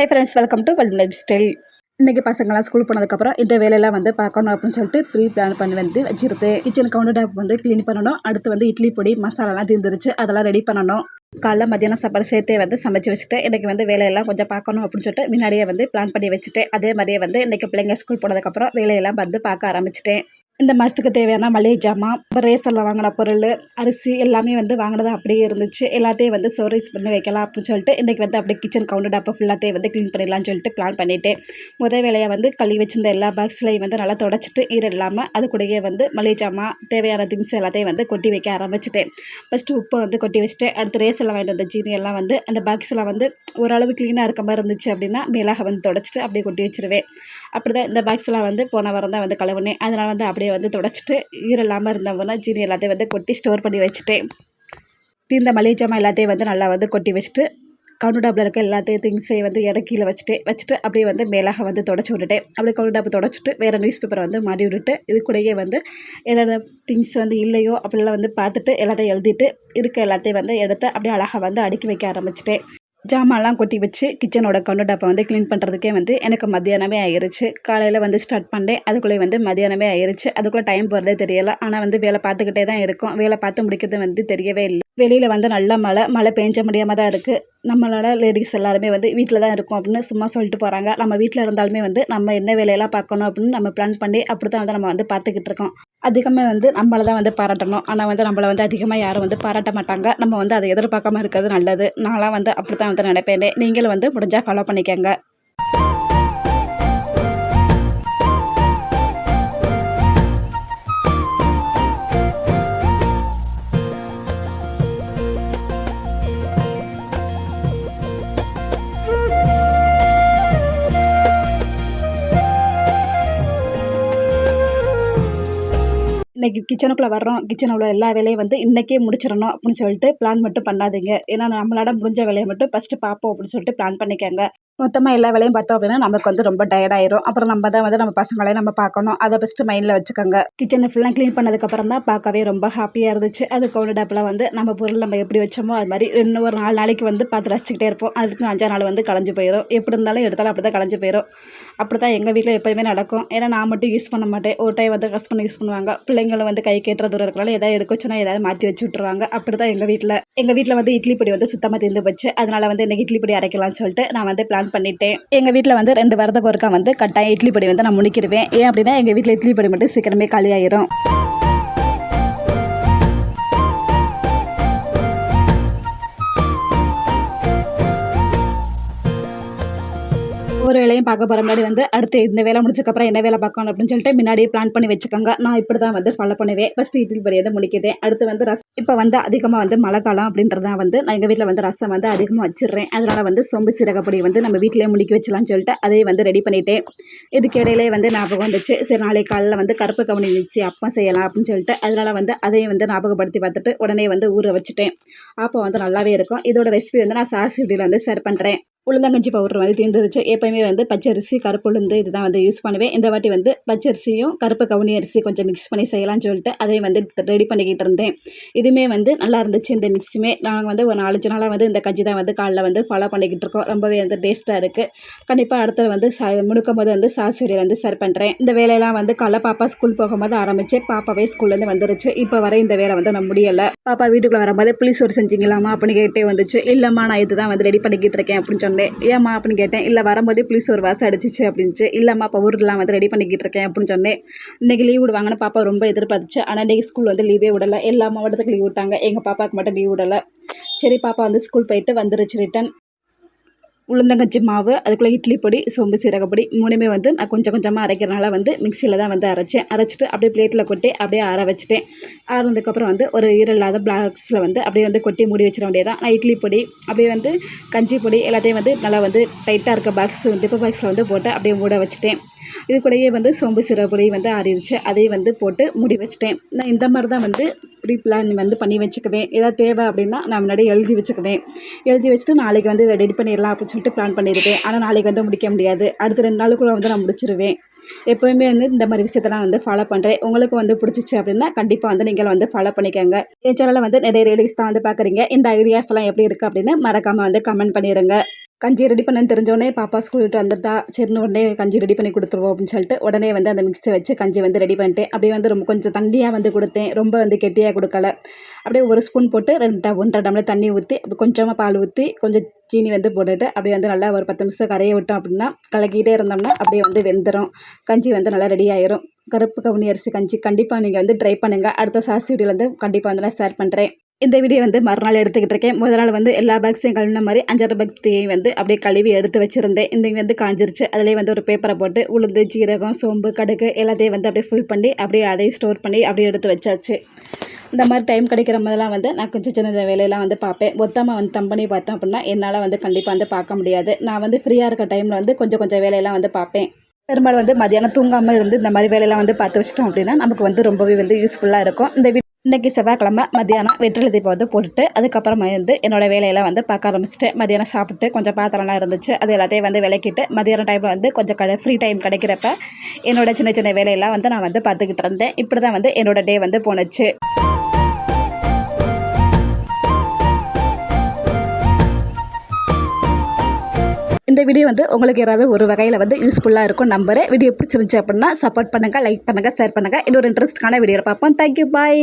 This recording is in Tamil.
ஹை ஃப்ரெண்ட்ஸ் வெல்கம் டு வெல்ம் லைஃப் ஸ்டைல் இன்றைக்கி பசங்களாம் ஸ்கூல் போனதுக்கப்புறம் இந்த வேலையெல்லாம் வந்து பார்க்கணும் அப்படின்னு சொல்லிட்டு ப்ரீ பிளான் பண்ணி வந்து வச்சுருப்பேன் கிச்சன் கவுண்டர் டாப் வந்து க்ளீன் பண்ணணும். அடுத்து வந்து இட்லி பொடி மசாலாலாம் தீர்ந்துருச்சு. அதெல்லாம் ரெடி பண்ணணும். காலைல மத்தியானம் சாப்பாடு சேர்த்தே வந்து சமைச்சு வச்சுட்டேன். இன்றைக்கி வந்து வேலையெல்லாம் கொஞ்சம் பார்க்கணும் அப்படின்னு சொல்லிட்டு முன்னாடியே வந்து பிளான் பண்ணி வச்சுட்டேன். அதே மாதிரியே வந்து இன்றைக்கி பிள்ளைங்க ஸ்கூல் போனதுக்கப்புறம் வேலையெல்லாம் வந்து பார்க்க ஆரம்பிச்சிட்டேன். இந்த மாதத்துக்கு தேவையான மளிகை ஜாமான் இப்போ ரேஷனில் வாங்கின பொருள் அரிசி எல்லாமே வந்து வாங்கினது அப்படியே இருந்துச்சு. எல்லாத்தையும் வந்து ஸ்டோரேஜ் பண்ணி வைக்கலாம் அப்படின்னு சொல்லிட்டு இன்றைக்கி வந்து அப்படியே கிச்சன் கவுண்டர் அப்போ ஃபுல்லாத்தையும் வந்து க்ளீன் பண்ணிடலாம்னு சொல்லிட்டு பிளான் பண்ணிவிட்டேன் முதல் வேலையை வந்து கழுவி வச்சிருந்த எல்லா பாக்ஸ்லையும் வந்து நல்லா தொடச்சிட்டு ஈரம் இல்லாமல் அது கூடயே வந்து மளிகை ஜாமான் தேவையான திங்ஸ் எல்லாத்தையும் வந்து கொட்டி வைக்க ஆரம்பிச்சிட்டேன். ஃபஸ்ட்டு உப்பை வந்து கொட்டி வச்சுட்டு அடுத்து ரேசனில் வாங்கிட்டு வந்த ஜீனி எல்லாம் வந்து அந்த பாக்ஸில் வந்து ஓரளவு க்ளீனாக இருக்க மாதிரி இருந்துச்சு அப்படின்னா மேலாக வந்து தொடச்சிட்டு அப்படியே கொட்டி வச்சிருவேன். அப்படி தான் இந்த பாக்ஸ்லாம் வந்து போன வாரம் தான் வந்து கழுவுனேன். அதனால் வந்து அப்படியே வந்து தொடச்சிட்டு ஈரம் இல்லாமல் இருந்தவங்கன்னா ஜீனி எல்லாத்தையும் வந்து கொட்டி ஸ்டோர் பண்ணி வச்சுட்டேன் தீர்ந்த மளிகை ஜாமான் எல்லாத்தையும் வந்து நல்லா வந்து கொட்டி வச்சுட்டு கவுண்டர் டாப்பில் இருக்க எல்லாத்தையும் திங்ஸையும் வந்து இறக்கியில் வச்சுட்டு வச்சுட்டு அப்படியே வந்து மேலாக வந்து தொடச்சி விட்டுட்டேன் அப்படியே கவுண்டர் டாப்பை தொடச்சிட்டு வேறு நியூஸ் பேப்பரை வந்து மாடி விட்டுட்டு இது கூடயே வந்து என்னென்ன திங்ஸ் வந்து இல்லையோ அப்படிலாம் வந்து பார்த்துட்டு எல்லாத்தையும் எழுதிட்டு இருக்க எல்லாத்தையும் வந்து எடுத்து அப்படியே அழகாக வந்து அடுக்கி வைக்க ஆரம்பிச்சிட்டேன். ஜாமான்லாம் கொட்டி வச்சு கிச்சனோட கவுண்டர் டாப்பை வந்து க்ளீன் பண்ணுறதுக்கே வந்து எனக்கு மத்தியானமே ஆயிருச்சு. காலையில் வந்து ஸ்டார்ட் பண்ணேன் அதுக்குள்ளே வந்து மத்தியானமே ஆயிருச்சு. அதுக்குள்ளே டைம் போகிறதே தெரியலை. ஆனால் வந்து வேலை பார்த்துக்கிட்டே தான் இருக்கும். வேலை பார்த்து முடிக்கிறது வந்து தெரியவே இல்லை. வெளியில் வந்து நல்ல மழை. மழை பெஞ்ச முடியாமல் தான் இருக்குது நம்மளோட லேடிஸ் எல்லாருமே வந்து வீட்டில் தான் இருக்கும் அப்படின்னு சும்மா சொல்லிட்டு போகிறாங்க நம்ம வீட்டில் இருந்தாலுமே வந்து நம்ம என்ன வேலையெல்லாம் பார்க்கணும் அப்படின்னு நம்ம பிளான் பண்ணி அப்படி தான் வந்து நம்ம வந்து பார்த்துக்கிட்டு இருக்கோம். அதிகமாக வந்து நம்மளை தான் வந்து பாராட்டணும். ஆனால் வந்து நம்மளை வந்து அதிகமாக யாரும் வந்து பாராட்ட மாட்டாங்க. நம்ம வந்து அதை எதிர்பார்க்காம இருக்கிறது நல்லது. நான்லாம் வந்து அப்படி தான் வந்து நினைப்பேன். நீங்களும் வந்து முடிஞ்சால் ஃபாலோ பண்ணிக்கோங்க. இன்றைக்கி கிச்சனுக்குள்ளே வர்றோம். கிச்சனில் உள்ள எல்லா வேலையும் வந்து இன்றைக்கே முடிச்சிடணும் அப்படின்னு சொல்லிட்டு பிளான் மட்டும் பண்ணாதீங்க. ஏன்னா நம்மளால முடிஞ்ச வேலையை மட்டும் ஃபஸ்ட்டு பார்ப்போம் அப்படின்னு சொல்லிட்டு பிளான் பண்ணிக்கோங்க. மொத்தமாக எல்லா வேலையும் பார்த்தோம் அப்படின்னா நமக்கு வந்து ரொம்ப டயர்டாயிரும் அப்புறம் நம்ம தான் வந்து நம்ம பசங்களையும் நம்ம பார்க்கணும். அதை ஃபஸ்ட்டு மைண்டில் வச்சுக்கோங்க. கிச்சனை ஃபுல்லாக க்ளீன் பண்ணதுக்கப்புறம் தான் பார்க்கவே ரொம்ப ஹாப்பியாக இருந்துச்சு. அது கவுண்டர் வந்து நம்ம பொருள் நம்ம எப்படி வச்சோமோ அது மாதிரி ரெண்டு ஒரு நாலு நாளைக்கு வந்து பார்த்து ரசிச்சுக்கிட்டே இருப்போம். அதுக்கு அஞ்சா நாள் வந்து களைஞ்சு போயிடும் எப்படி இருந்தாலும் எடுத்தாலும் அப்படி தான் களைஞ்சு போயிடும் அப்படி தான் எங்கள் வீட்டில் எப்போயுமே நடக்கும். ஏன்னா நான் மட்டும் யூஸ் பண்ண மாட்டேன். ஒரு டைம் வந்து ஹஸ்பண்ட் யூஸ் பண்ணுவாங்க. பிள்ளைங்களும் வந்து கை கேட்டுற தூரம் இருக்கிறனால எதாவது எடுக்க வச்சுனா ஏதாவது மாற்றி வச்சு விட்ருவாங்க அப்படி தான் எங்கள் வீட்டில் எங்கள் வீட்டில் வந்து இட்லி பொடி வந்து சுத்தமாக தீர்ந்து போச்சு. அதனால் வந்து இன்றைக்கி இட்லி பொடி அரைக்கலாம்னு சொல்லிட்டு நான் வந்து பிளான் பண்ணிட்டேன். எங்கள் வீட்டில் வந்து ரெண்டு வாரத்துக்கு ஒருக்கா வந்து கட்டாயம் இட்லி பொடி வந்து நான் முடிக்கிடுவேன் ஏன் அப்படின்னா எங்கள் வீட்டில் இட்லி பொடி மட்டும் சீக்கிரமே காலியாயிரும். வேலையும் பார்க்க போகிற முன்னாடி வந்து அடுத்து இந்த வேலை முடிச்சக்கப்புறம் என்ன வேலை பார்க்கணும் அப்படின்னு சொல்லிட்டு முன்னாடியே பிளான் பண்ணி வச்சுக்கோங்க. நான் இப்படி தான் வந்து ஃபாலோ பண்ணுவேன். ஃபஸ்ட்டு இட்லி பொடி தான் முடிக்கிறேன். அடுத்து வந்து ரசம். இப்போ வந்து அதிகமாக வந்து மழை காலம் அப்படின்றதான் வந்து நான் எங்கள் வீட்டில் வந்து ரசம் வந்து அதிகமாக வச்சிடுறேன். அதனால் வந்து சொம்பு சீரகப்பொடி வந்து நம்ம வீட்டிலேயே முடிக்க வச்சலாம்னு சொல்லிட்டு அதையும் வந்து ரெடி பண்ணிட்டேன். இதுக்கு இடையிலே வந்து ஞாபகம் வந்துச்சு. சரி நாளைக்கு காலையில் வந்து கருப்பு கவனி வச்சு அப்பம் செய்யலாம் அப்படின்னு சொல்லிட்டு அதனால் வந்து அதையும் வந்து ஞாபகப்படுத்தி பார்த்துட்டு உடனே வந்து ஊற வச்சுட்டேன். அப்போ வந்து நல்லாவே இருக்கும். இதோட ரெசிபி வந்து நான் சார்ஸ் வீடியோவில் வந்து ஷேர் பண்ணுறேன் உளுந்தங்கஞ்சி பவுடர் வந்து தீர்ந்துருச்சு எப்போயுமே வந்து பச்சரிசி கருப்பு உளுந்து இதுதான் வந்து யூஸ் பண்ணுவேன். இந்த வாட்டி வந்து பச்சரிசியும் கருப்பு கவுனி அரிசி கொஞ்சம் மிக்ஸ் பண்ணி செய்யலாம்னு சொல்லிட்டு அதையும் வந்து ரெடி பண்ணிக்கிட்டு இருந்தேன். இதுவுமே வந்து நல்லா இருந்துச்சு இந்த மிக்ஸுமே நாங்கள் வந்து ஒரு நாலஞ்சு நாளாக வந்து இந்த கஞ்சி தான் வந்து காலைல வந்து ஃபாலோ பண்ணிக்கிட்டு இருக்கோம். ரொம்பவே வந்து டேஸ்ட்டாக இருக்குது கண்டிப்பாக அடுத்தது வந்து ச முழுக்கும் போது வந்து சாஸ் வந்து சரி பண்ணுறேன் இந்த வேலையெல்லாம் வந்து காலைல பாப்பா ஸ்கூல் போகும்போது ஆரம்பிச்சு பாப்பாவே ஸ்கூல்லேருந்து வந்துருச்சு. இப்போ வரை இந்த வேலை வந்து நான் முடியலை. பாப்பா வீட்டுக்குள்ளே வரும்போது புளிஸ் செஞ்சிங்களாமா அப்படின்னு கேட்டே வந்துச்சு. இல்லைம்மா நான் இதுதான் வந்து ரெடி பண்ணிக்கிட்டு இருக்கேன் அப்படின்னு சொன்னேன். ஏம்மா? அப்படின்னு கேட்டேன். இல்லை வரும்போதே புளிஸ் ஒரு வாசம் அடிச்சிச்சு அப்படின்ச்சு இல்லைம்மா இப்போ ஊருலாம் வந்து ரெடி பண்ணிக்கிட்டு இருக்கேன் அப்படின்னு சொன்னேன். இன்றைக்கி லீவ் விடுவாங்கன்னு பாப்பா ரொம்ப எதிர்பார்த்துச்சு. ஆனால் இன்றைக்கி ஸ்கூல் வந்து லீவே விடலை. எல்லா மாவட்டத்துக்கு லீவ் விட்டாங்க. எங்கள் பாப்பாவுக்கு மட்டும் லீவ் விடலை. சரி பாப்பா வந்து ஸ்கூல் போயிட்டு வந்துருச்சு ரிட்டன் உளுந்தங்கஞ்சி மாவு அதுக்குள்ளே இட்லி பொடி சோம்பு சீரகப்பொடி மூணுமே வந்து நான் கொஞ்சம் கொஞ்சமாக அரைக்கிறனால வந்து மிக்சியில் தான் வந்து அரைச்சேன். அரைச்சிட்டு அப்படியே பிளேட்டில் கொட்டி அப்படியே ஆற வச்சுட்டேன். ஆறுனதுக்கப்புறம் வந்து ஒரு ஈரல்லாத பிளாக்ஸில் வந்து அப்படியே வந்து கொட்டி மூடி வச்சிட வேண்டியதான் நான் இட்லி பொடி அப்படியே வந்து கஞ்சி பொடி எல்லாத்தையும் வந்து நல்லா வந்து டைட்டாக இருக்க பாக்ஸ் டிப்பர் பாக்ஸில் வந்து போட்டு அப்படியே மூட வச்சுட்டேன். இது கூடயே வந்து சோம்பு சிறப்புடி வந்து ஆறிடுச்சு. அதையும் வந்து போட்டு முடி வச்சுட்டேன். நான் இந்த மாதிரி தான் வந்து ப்ரீ பிளான் வந்து பண்ணி வச்சுக்குவேன். ஏதாவது தேவை அப்படின்னா நான் முன்னாடி எழுதி வச்சுக்குவேன். எழுதி வச்சுட்டு நாளைக்கு வந்து இதை ரெடி பண்ணிடலாம் அப்படின்னு சொல்லிட்டு பிளான் பண்ணிடுவேன். ஆனால் நாளைக்கு வந்து முடிக்க முடியாது. அடுத்த ரெண்டு நாளுக்குள்ளே வந்து நான் முடிச்சிருவேன். எப்போயுமே வந்து இந்த மாதிரி விஷயத்தெல்லாம் வந்து ஃபாலோ பண்ணுறேன் உங்களுக்கு வந்து பிடிச்சிச்சு அப்படின்னா கண்டிப்பாக வந்து நீங்கள் வந்து ஃபாலோ பண்ணிக்கோங்க. என் சேனலில் வந்து நிறைய ரீல்ஸ் தான் வந்து பார்க்குறீங்க. இந்த ஐடியாஸ் எல்லாம் எப்படி இருக்குது அப்படின்னு மறக்காமல் வந்து கமெண்ட் பண்ணிடுங்க கஞ்சி ரெடி பண்ணேன்னு தெரிஞ்சோடனே பாப்பா ஸ்கூல் விட்டு வந்துட்டா. சரின்னு உடனே கஞ்சி ரெடி பண்ணி கொடுத்துருவோம் அப்படின்னு சொல்லிட்டு உடனே வந்து அந்த மிக்ஸை வச்சு கஞ்சி வந்து ரெடி பண்ணிட்டேன். அப்படியே வந்து ரொம்ப கொஞ்சம் தண்ணியாக வந்து கொடுத்தேன். ரொம்ப வந்து கெட்டியாக கொடுக்கல. அப்படியே ஒரு ஸ்பூன் போட்டு ரெண்டு ஒன்றரை டம்ளர் தண்ணி ஊற்றி கொஞ்சமாக பால் ஊற்றி கொஞ்சம் சீனி வந்து போட்டுட்டு அப்படியே வந்து நல்லா ஒரு பத்து நிமிஷம் கரைய விட்டோம் அப்படின்னா கலக்கிட்டே இருந்தோம்னா அப்படியே வந்து வெந்துடும் கஞ்சி வந்து நல்லா ரெடி ஆயிரும். கருப்பு கவுனி அரிசி கஞ்சி கண்டிப்பாக நீங்கள் வந்து ட்ரை பண்ணுங்கள் அடுத்த சாஸ் வீடியோவில் வந்து கண்டிப்பாக வந்து நான் ஷேர் பண்ணுறேன் இந்த வீடியோ வந்து மறுநாள் எடுத்துக்கிட்டு இருக்கேன். முதல் நாள் வந்து எல்லா பேக்ஸையும் கழுவின மாதிரி அஞ்சாறு பேக்ஸையும் வந்து அப்படியே கழுவி எடுத்து வச்சுருந்தேன். இந்த வந்து காஞ்சிருச்சு. அதிலே வந்து ஒரு பேப்பரை போட்டு உளுந்து ஜீரகம் சோம்பு கடுகு எல்லாத்தையும் வந்து அப்படியே ஃபுல் பண்ணி அப்படியே அதையும் ஸ்டோர் பண்ணி அப்படியே எடுத்து வச்சாச்சு. இந்த மாதிரி டைம் கிடைக்கிற மாதிரிலாம் வந்து நான் கொஞ்சம் சின்ன சின்ன வேலையெல்லாம் வந்து பார்ப்பேன். மொத்தமாக வந்து தம்பனி பார்த்தேன் அப்படின்னா என்னால் வந்து கண்டிப்பாக வந்து பார்க்க முடியாது. நான் வந்து ஃப்ரீயாக இருக்க டைமில் வந்து கொஞ்சம் கொஞ்சம் வேலையெல்லாம் வந்து பார்ப்பேன். பெரும்பாலும் வந்து மதியானம் தூங்காமல் இருந்து இந்த மாதிரி வேலையெல்லாம் வந்து பார்த்து வச்சிட்டோம் அப்படின்னா நமக்கு வந்து ரொம்பவே வந்து யூஸ்ஃபுல்லாக இருக்கும். இந்த இன்றைக்கி செவ்வாய்க்கிழமை மதியானம் வெற்றிலை தீபம் வந்து போட்டுட்டு அதுக்கப்புறமா வந்து என்னோடய வேலையெல்லாம் வந்து பார்க்க ஆரம்பிச்சிட்டேன். மதியானம் சாப்பிட்டு கொஞ்சம் பாத்திரம்லாம் இருந்துச்சு. அது எல்லாத்தையும் வந்து விளக்கிட்டு மதியானம் டைமில் வந்து கொஞ்சம் கடை ஃப்ரீ டைம் கிடைக்கிறப்ப என்னோடய சின்ன சின்ன வேலையெல்லாம் வந்து நான் வந்து பார்த்துக்கிட்டு இருந்தேன். இப்படி தான் வந்து என்னோட டே வந்து போணுச்சு. இந்த வீடியோ வந்து உங்களுக்கு ஏதாவது ஒரு வகையில் வந்து யூஸ்ஃபுல்லாக இருக்கும் நம்பரு வீடியோ பிடிச்சிருந்துச்சு அப்படின்னா சப்போர்ட் பண்ணுங்கள் லைக் பண்ணுங்கள் ஷேர் பண்ணுங்கள் இன்னொரு இன்ட்ரெஸ்டான வீடியோ பார்ப்போம். Thank you bye